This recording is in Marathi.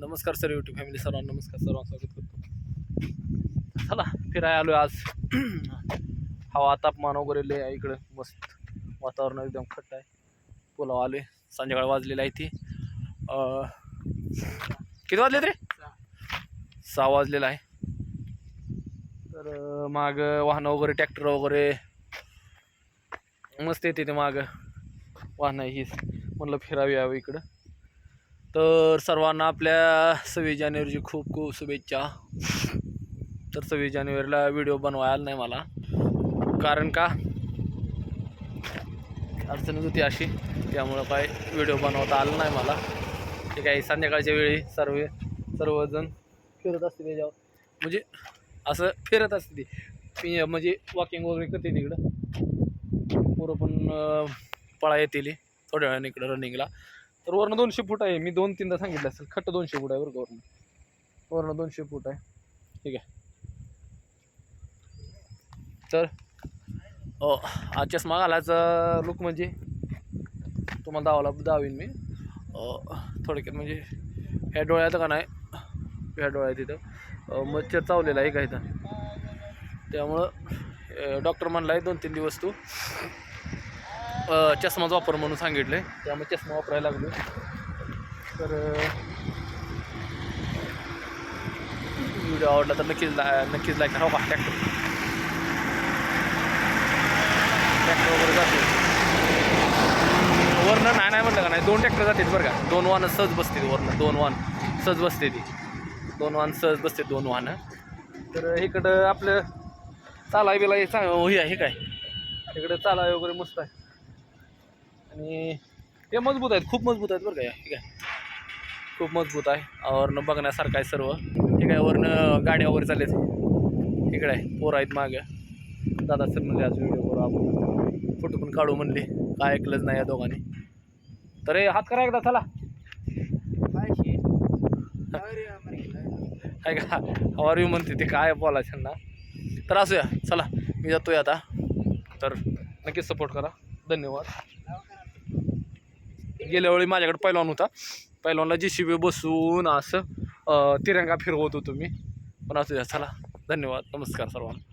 नमस्कार सर युट्यूब फॅमिली सर्वांना नमस्कार. सर्वांना स्वागत करतो. चला फिराय आलो आज. हवा तापमान वगैरे लय आहे इकडं. मस्त वातावरण एकदम खट्ट आहे. पुलाव आले संध्याकाळ वाजलेला आहे ती किती वाजले रे? सहा वाजलेला आहे. तर माग वाहनं वगैरे ट्रॅक्टर वगैरे. मस्त येते ते माग. वाहनं ही म्हणलं फिरावी यावं इकडं. तर सर्वांना आपल्या सव्वीस जानेवारीची खूप खूप शुभेच्छा. तर सव्वीस जानेवारीला व्हिडिओ बनवायला नाही मला. कारण का? अडचणच होती अशी. त्यामुळं काय व्हिडिओ बनवता आला नाही मला. ठीक आहे संध्याकाळच्या वेळी सर्व सर्वजण फिरत असते त्याच्यावर म्हणजे असं फिरत असते ती म्हणजे वॉकिंग वगैरे करते तिकडं. पोरं पण पळा येतील. थोड्या वेळाने इकडं रनिंगला तर वरनं दोनशे फूट आहे. मी दोन तीनदा सांगितलं असेल. खट्ट दोनशे फूट आहे बरं का वरनं. वरनं दोनशे फूट आहे. ठीक आहे. तर आजच्याच मग चष्मा घालायचा लुक म्हणजे तुम्हाला दावाला दावीन मी. थोडक्यात म्हणजे ह्या डोळ्यात का नाही ह्या डोळ्यात तिथं मच्छर चावलेला आहे का इथं. त्यामुळं डॉक्टर म्हणला आहे दोन तीन दिवस तू. चष्माच वापर म्हणून सांगितलं आहे त्यामुळे चष्मा वापरायला लागलो तर व्हिडिओ आवडला तर नक्कीच ला नक्कीच लाईक करा. हो का ट्रॅक्टर ट्रॅक्टर वगैरे जाते वरनं नाही नाही म्हटलं का नाही दोन ट्रॅक्टर जातात बरं का. दोन वाहनं सहज बसते वरनं. दोन वाहन सहज बसते ती. दोन वाहन सहज बसते दोन वाहनं. तर इकडं आपलं चालाय बिलाय चांग हे आहे हे काय? इकडे चालाय वगैरे मस्त आहे. आणि ते मजबूत आहेत खूप मजबूत आहेत बरं का या. ठीक आहे. खूप मजबूत आहे. वरनं बघण्यासारखं आहे सर्व. ठीक आहे वरनं गाड्या वगैरे चाललेत. इकडे आहे पोरं आहेत मागं. दादा सर म्हणले आज व्हिडिओ करू आपण. फोटो पण काढू म्हणले. काय ऐकलंच नाही या दोघांनी. तर हे हात करा एकदा चला. काय का? हवार म्हणते ते काय बोलायचं ना तर असूया चला. मी जातोय आता. तर नक्कीच सपोर्ट करा. धन्यवाद. गेल्या वेळी माझ्याकडे पैलवान होता. पैलवानला जी सी बी बसून असं तिरंगा फिरवत होतो मी. पण असू द्या चला. धन्यवाद. नमस्कार सर्वांना.